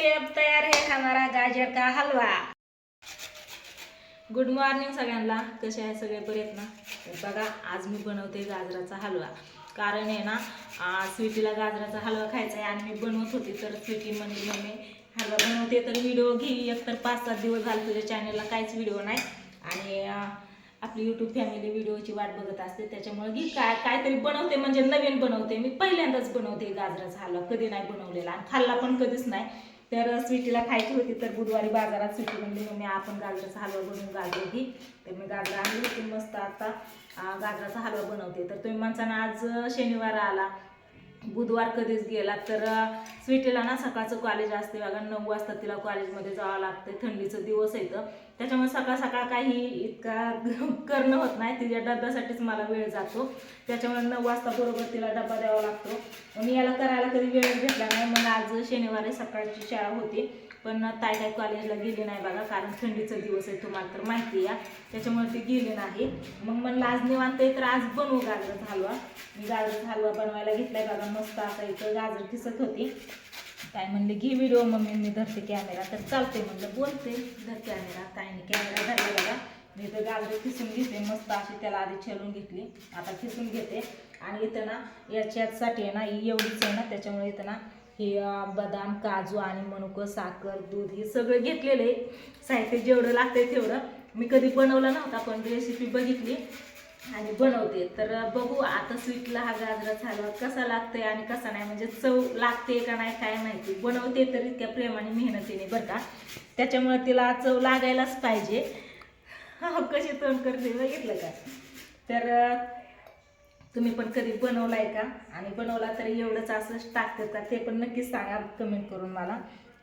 चलिए अब तयार है हमारा गाजर का हलवा। गुड मॉर्निंग सगळ्यांना. कसे आहे सगळे? बरे आहेत ना? बघा आज मी बनवते गाजराचा हलवा. कारण आहे ना स्वीटीला गाजराचा हलवा खायचा आहे आणि मी बनवत होते तर स्वीटी म्हणली मम्मी हलवा बनवते तर व्हिडिओ घे. एक तर पाच सात दिवस झाले तुझ्या चॅनलला काहीच व्हिडिओ नाही. आणि आपली यूट्यूब फॅमिली व्हिडिओची वाट बघत असते त्याच्यामुळे घे. काय काहीतरी बनवते म्हणजे नवीन बनवते. मी पहिल्यांदाच बनवते गाजराचा हलवा. कधी नाही बनवलेला आणि खाल्ला पण कधीच नाही. तर स्वीटीला खायची होती तर बुधवारी बाजारात स्वीटी म्हणली मम्मी आपण गाजराचा हलवा बनवून गाजर घे तर मी गाजर आणली होती मस्त आता गाजराचा हलवा बनवते. तर तुम्ही माणसानं आज शनिवार आला बुधवार कधीच गेला तर स्वीटीला ना सकाळचं कॉलेज असते बघा नऊ वाजता तिला कॉलेजमध्ये जावं लागतं थंडीचं दिवस येतं त्याच्यामुळे सकाळ सकाळ काही इतका करणं होत नाही तिच्या डब्यासाठीच मला वेळ जातो. त्याच्यामुळे नऊ वाजता बरोबर तिला डबा द्यावा लागतो. मी याला करायला कधी वेळ घेतला नाही मग आज शनिवारी सकाळची शाळा होती. पण ताई काय कॉलेजला गेली नाही बघा कारण थंडीचा दिवस आहे तुम्हाला तर माहिती या त्याच्यामुळे ती गेली नाही. मग म्हणलं आज निवांत आहे तर आज बनवू गाजर हलवा. मी गाजर हलवा बनवायला घेतलाय बघा मस्त आता इथं गाजर किसत होती. काय म्हणले घे व्हिडिओ मम्मी मी धरते कॅमेरा तर चालते म्हणलं बोलते धर कॅमेरा ताईने कॅमेरा धरला बघा. मी इथं गाजर खिसून घेते मस्त अशी त्याला आधी छेलून घेतली. आता खिसून घेते. आणि इथं ना याच्यासाठी आहे ना एवढीच आहे ना त्याच्यामुळे इथं ना हे बदाम काजू आणि मनुकं साखर दूध हे सगळं घेतलेलं आहे. साहित्य जेवढं लागतंय तेवढं. मी कधी बनवलं नव्हता पण रेसिपी बघितली आणि बनवते. तर बघू आता स्वीटला हा गाजरा झाला कसा लागतोय आणि कसा नाही म्हणजे चव लागते का नाही काय माहिती. बनवते तर इतक्या प्रेमाने मेहनतीने बरं का. त्याच्यामुळे तिला चव लागायलाच पाहिजे. कशी तोंड करते बघितलं का? तर तुम्ही पण कधी बनवलाय का? आणि बनवला तर एवढंच असंच टाकते का? ते पण नक्कीच सांगा कमेंट करून मला.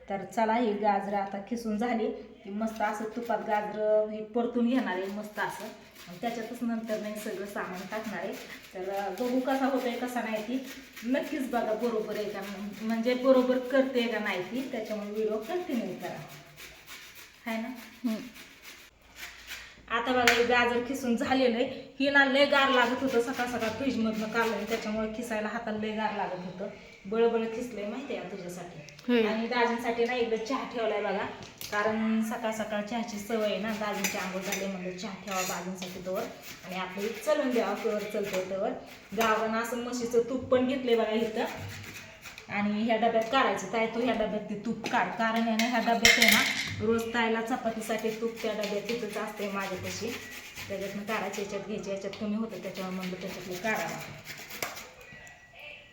तर चला ही गाजरं आता खिसून झाली. की मस्त असं तुपात गाजरं हे परतून घेणार आहे मस्त असं. आणि त्याच्यातच नंतर नाही सगळं सामान टाकणार आहे. तर बघू कसा होतोय कसा नाही ती. नक्कीच बघा बरोबर आहे का? म्हणजे बरोबर करते का नाही ती? त्याच्यामुळे व्हिडिओ कंटिन्यू करा. आहे ना? आता बघा हे गाजर खिसून झालेलं आहे ही ना लय गार लागत होतं. सकाळ सकाळ फ्रीजमधनं काढलं आणि त्याच्यामुळे खिसायला हाताला लय गार लागत होतं. बळबळ खिसलंय माहिती आहे तुझ्यासाठी? आणि दाजींसाठी ना एकदा चहा ठेवलाय बघा. कारण सकाळ सकाळ चहाची सवय आहे ना. दाजींची आंघोळ झाली म्हणलं चहा ठेवा दाजींसाठी तवर. आणि आपलं चलून द्यावा कवर चलतंय तवर. गावानं असं म्हशीचं तूप पण घेतलंय बघा इथं. आणि ह्या डब्यात काढायचं ताय तू ह्या डब्यात ते तूप काढ. कारण आहे ना ह्या डब्यात आहे ना रोज तायला चपातीसाठी तूप त्या डब्यात तिथंच असते माझ्यापाशी. त्याच्यातनं काढायचं याच्यात घ्यायचे याच्यात कमी होतं त्याच्यावर म्हणलं त्याच्यातलं काढावा.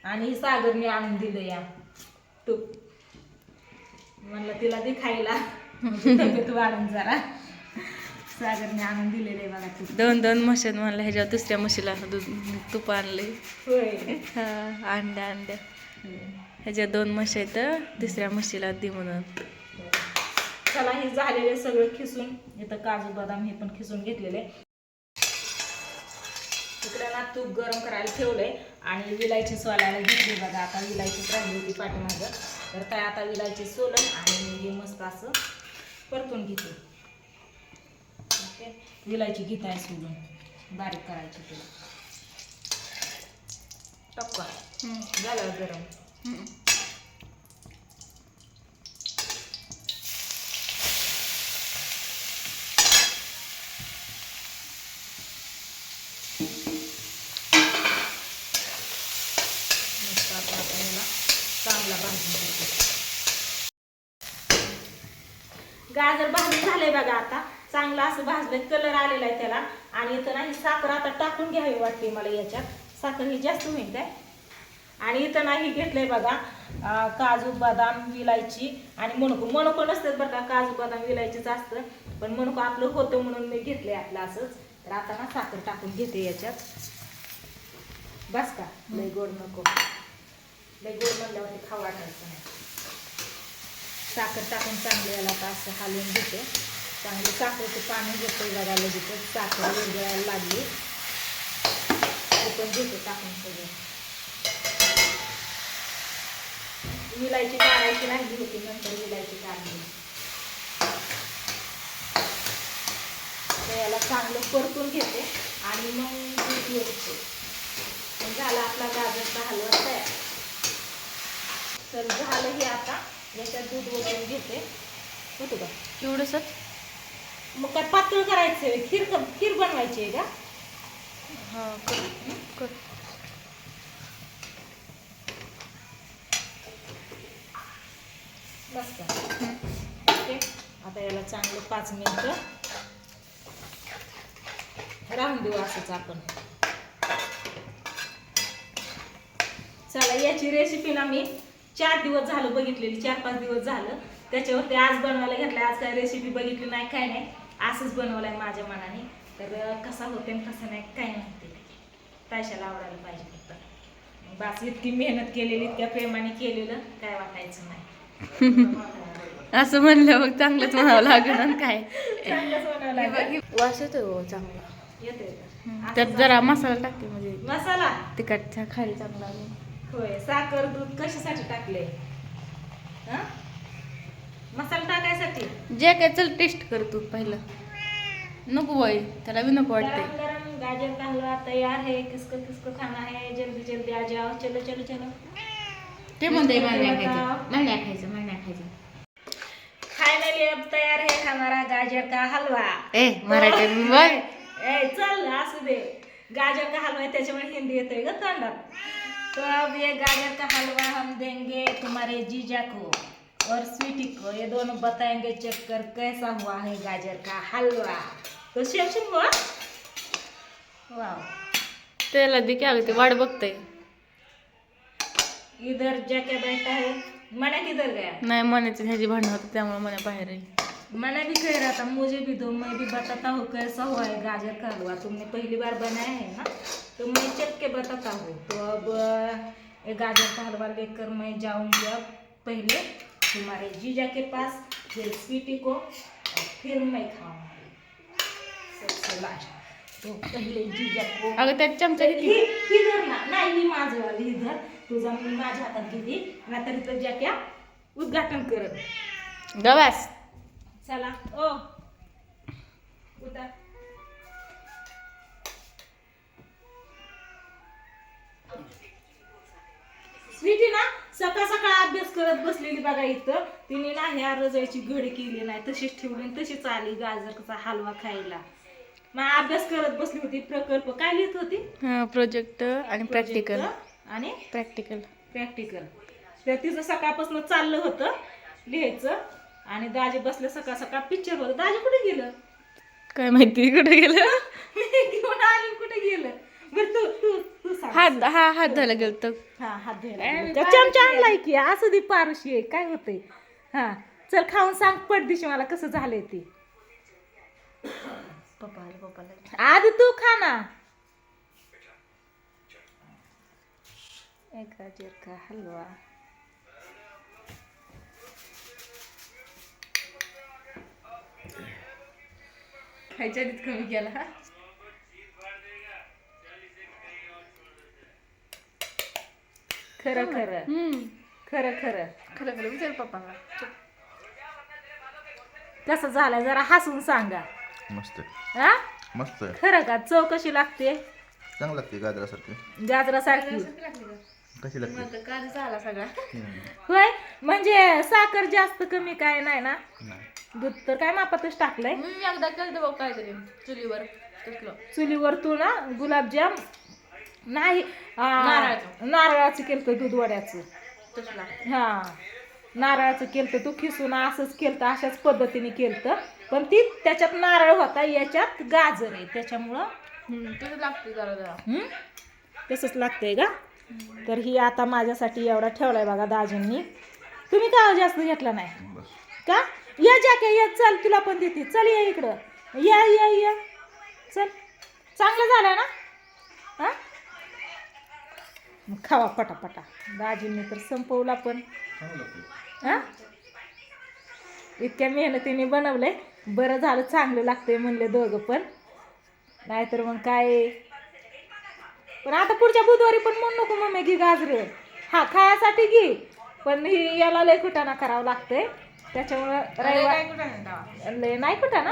आणि ही सागरने आणून दिलं या तूप. म्हणलं तिला दे खायला. तब्येत वाढून जरा. सागरने आणून दिलेलं आहे बघा तूप. दोन दोन म्हशीत म्हणलं ह्याच्या दुसऱ्या म्हशीला दूध तूप आणले होय. अंड्या अंड्या. ह्याच्या दोन म्हशी आहेत तिसऱ्या म्हशीला दे म्हणून. चला हे झालेले सगळं खिसून. इथं काजू बदाम हे पण खिसून घेतलेले. इकडे ना तूप गरम करायला ठेवलंय आणि विलायची सोलायला घेतली बघा. आता विलायची राहिली होती पाठीमागं. तर काय आता विलायची सोलन आणि हे मस्त असं परतून घेते. ओके? विलायची घेताय आहे सोलून. बारीक करायची ते. टक्का झालं गरम. चांगला भाजून गाजर भाजून झालंय बघा आता. चांगलं असं भाजलंय कलर आलेला आहे त्याला. आणि इथं नाही साखर आता टाकून घ्यावी वाटते मला याच्यात. साखर ही जास्त होईल काय आणि इथं नाही घेतलंय बघा. काजू बदाम विलायची आणि मनुको मनुको नसतात बरं का काजू बदाम विलायचीच असतं. पण मनुको आपलं होतं म्हणून मी घेतलंय आपलं असंच. तर आता ना साखर टाकून घेते याच्यात. बस का? लय गोड नको. लय गोड म्हणल्यावरती खाऊ वाटायचं नाही. साखर टाकून चांगलं याला आता असं हालवून घेते. चांगलं साखरेचं पाणी घेते बघायला लगेच साखर विरघळायला लागली. ते पण घेते टाकून सगळं. विलायची काढायची राहिली होती नंतर विलायची काढली. तर याला चांगलं परतून घेते आणि मग दूध पण झाला आपला गाजरचा हलवा तयार. तर झालं हे आता. याच्यात दूध वगैरे घेते. होतो का? एवढंच मग काय पातळ करायचं आहे खीर खीर बनवायची आहे का? हा कर. बस का ओके आता याला चांगलं पाच मिनटं राहून देऊ असंच आपण. चला याची रेसिपी ना मी चार दिवस झालं बघितलेली चार पाच दिवस झालं. त्याच्यावरती आज बनवायला घेतलं आज काय रेसिपी बघितली नाही काय नाही. असंच बनवलं आहे माझ्या मनाने. तर कसा होते आणि कसं नाही काय माहिती. पैशाला आवडायला पाहिजे फक्त. बास इतकी मेहनत केलेली इतक्या प्रेमाने केलेलं काय वाटायचं नाही. असं म्हणलं मग चांगलंच म्हणावं लागेल आणि काय. वास हो चांगला? त्यात जरा मसाला टाकते म्हणजे मसाला? तिखटच्या खाली चांगला. होय साखर दूध कशासाठी टाकले? हा? मसाला टाकायसाठी? जे काय चल टेस्ट कर तू पहिलं. नको बाई त्याला बी नको वाटते गरम गाजर का हलवा तैयार है किसको किसको खाना है जल्दी जल्दी आ जाओ चलो चलो चलो. ते म्हणते मला नाही. खायचं. मला नाही खायचं मला नाही खायचं. फाइनली अब तैयार है हमारा गाजर का हलवा. ए मराठी बोल. ए चल असू दे. गाजर का हलवा त्याच्यामुळे हिंदी येतोय ग तोंडात. तो अब ये गाजर का हलवा हम देंगे तुम्हारे जीजा को और स्वीटी को ये दोनों बताएंगे चेक कर कैसा हुआ है गाजर का हलवा. तो शेम हुआ वाह त्याला दे की अगं ते वाट बघतय. इधर जाके बैठा है। मना किधर गया? नाही मनाची ह्याची भांडण होतं त्यामुळे मना बाहेर आहे मैंने भी कह रहा था मुझे भी दो मैं भी बताता हूँ कैसा हुआ है गाजर का हलवा तुमने पहली बार बनाया है ना? तो मैं चख के बताता हूँ। तो अब ये गाजर का हलवा लेकर मैं जाऊँगी अब पहले तुम्हारे जीजा के पास फिर स्वीटी को और फिर मैं खाऊँगी। सबसे लास्ट तो पहले जीजा को अगं त्यात चमचा ही किती ही मी माझ्या हातात घेते नाहीतर इथं ज्या उद्घाटन करत. गवास. चला. ओ. उतर. स्वीटी ना? सकाळ सकाळ अभ्यास करत बसलेली बघा इथं. तिने ना ह्या रजाईची घडी केली नाही तशीच ठेवली आणि तशीच आली गाजरचा हलवा खायला. मग अभ्यास करत बसली होती प्रकल्प. काय लिहित होती? प्रोजेक्ट आणि प्रॅक्टिकल आणि प्रॅक्टिकल प्रॅक्टिकल तर तिचं सकाळपासून चाललं होतं लिहायचं आणि दाजी बसले सकाळ सकाळ पिक्चर होतं दाजी कुठे गेलं? काय माहिती कुठे गेलं? मी घेऊन आली कुठे गेलं? बरं तू तू तू सांग. हात हा हात धुवायला गेलं तर हा हात धुवायला. त्या चमचा आणलाय की असं दे पारुशी आहे. काय होतंय? हा. चल खाऊन सांग पडदिशी मला कसं झालंय ते. पप्पा पप्पाला आधी तू खा ना. एक गाजर का हलवा खायच्या आधीच कमी केला हा खरं खरं हम्म खरं खरं खरं खरं विचार पप्पाला कसं झालंय जरा हसून सांगा मस्त आहे. हा मस्त आहे. खरं का चव कशी लागते चांगलं लागते गाजरासारखी. गाजरासारखी कशी लागते? मग काल झाला सगळा. हम्म. होय? म्हणजे साखर जास्त कमी काय नाही ना? नाही. दूध तर काय मापातच टाकलंय. मी एकदा केलं बघ काहीतरी चुलीवर तसलं. चुलीवर तू ना गुलाबजाम नाही आ, नारळाचं. नारळाचं केलं दूध वड्याचं. तसला. हा. नारळाचं केलं तू खिसून असंच केलं अशाच पद्धतीने केलं पण ती त्याच्यात नारळ होता याच्यात गाजर आहे त्याच्यामुळं तसं लागते जरा जरा. हं? तसंच लागतंय का? तर ही आता माझ्यासाठी एवढा ठेवलाय बघा दाजींनी. तुम्ही का जास्त घेतला नाही? का? या जाके या चल तुला पण देते. चल या इकडं. या या या. चल. चांगलं झालं ना? हा? मग खावा पटापटा. दाजींनी तर संपवला पण. हा? इतक्या मेहनतीने बनवलंय. बरं झालं चांगलं लागतंय म्हणले दोघं पण. नाहीतर मग काय? पण आता पुढच्या बुधवारी पण म्हणू नको मम्मी घे गाजर. हा खायासाठी घे. पण ही याला लय कुटाणा करावं लागतंय. त्याच्यामुळं रविवार. लय नाही कुटाणा?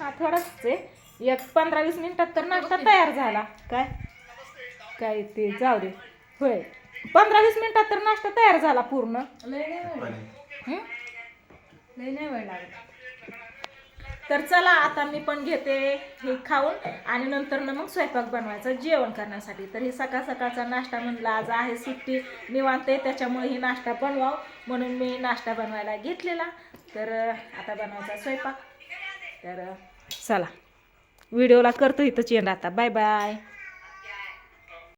हा थोडाच आहे. एक पंधरा वीस मिनिटात तर नाश्ता तयार झाला. काय? काय ते जाऊ दे. होय. पंधरा वीस मिनिटात तर नाश्ता तयार झाला पूर्ण. लय नाही पाणी लागत. तर चला आता मी पण घेते हे खाऊन आणि नंतर ना मग स्वयंपाक बनवायचा जेवण करण्यासाठी. तर हे सकाळ सकाळचा नाश्ता म्हणला आज आहे सुट्टी निवांत आहे त्याच्यामुळे ही नाश्ता बनवाव. म्हणून मी नाश्ता बनवायला घेतलेला. तर आता बनवायचा स्वयंपाक. तर चला. व्हिडिओला करतो इथं चेंड आता. Bye bye